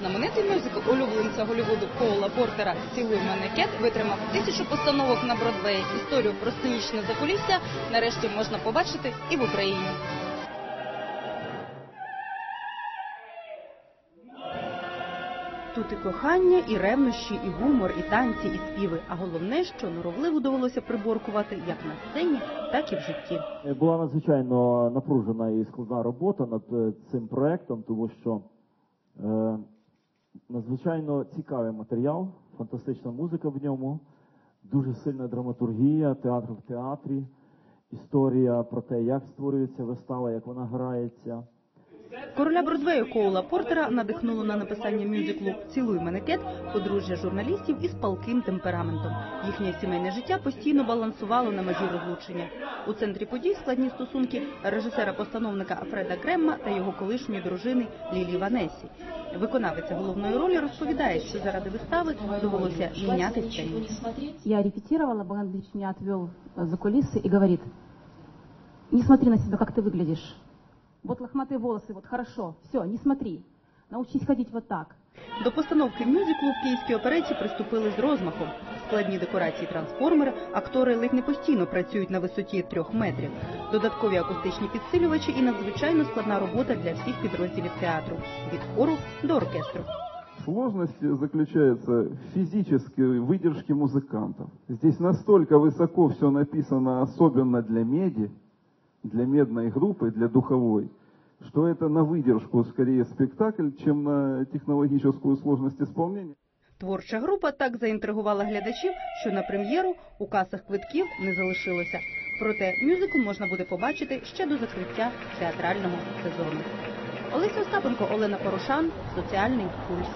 Знаменитий мюзикл улюбленця Голлівуду Коула Портера «Цілуй мене кет» витримав тисячу постановок на Бродвеї. Історію про сценічне закулісся нарешті можна побачити і в Україні. Тут і кохання, і ревнощі, і гумор, і танці, і співи. А головне, що норовливо довелося приборкувати як на сцені, так і в житті. Була надзвичайно напружена і складна робота над е, цим проектом, тому що е, надзвичайно цікавий матеріал, фантастична музика в ньому, дуже сильна драматургія, театр в театрі, історія про те, як створюється вистава, як вона грається. Короля Бродвею Коула Портера надихнуло на написання мюзиклу Цілуй мене кет подружжя журналістів із палким темпераментом. Їхнє сімейне життя постійно балансувало на межі розлучення. У центрі подій складні стосунки режисера-постановника Фреда Кремма та його колишньої дружини Лілі Ванесі. Виконавиця головної ролі розповідає, що заради вистави довелося міняти сцену. Я репетировала, Богдан Дмитриевич меня отвел э, за кулисы и говорит, не смотри на себя, как ты выглядишь. Вот лохматые волосы, вот хорошо, все, не смотри. Научись ходить вот так. До постановки мюзиклу в київській опереті приступили з розмахом. Складні декорації трансформери, актори ледь не постійно працюють на висоті трьох метрів. Додаткові акустичні підсилювачі і надзвичайно складна робота для всіх підрозділів театру від хору до оркестру. Сложность заключается в физической выдержке музыкантов. Здесь настолько высоко все написано, особенно для меди, для медной группы, для духовой, что это на выдержку скорее спектакль, чем на технологическую сложность исполнения. Творча група так заінтригувала глядачів, що на прем'єру у касах квитків не залишилося. Проте мюзикл можна буде побачити ще до закриття театрального сезону. Олеся Остапенко, Олена Порошан, Соціальний пульс.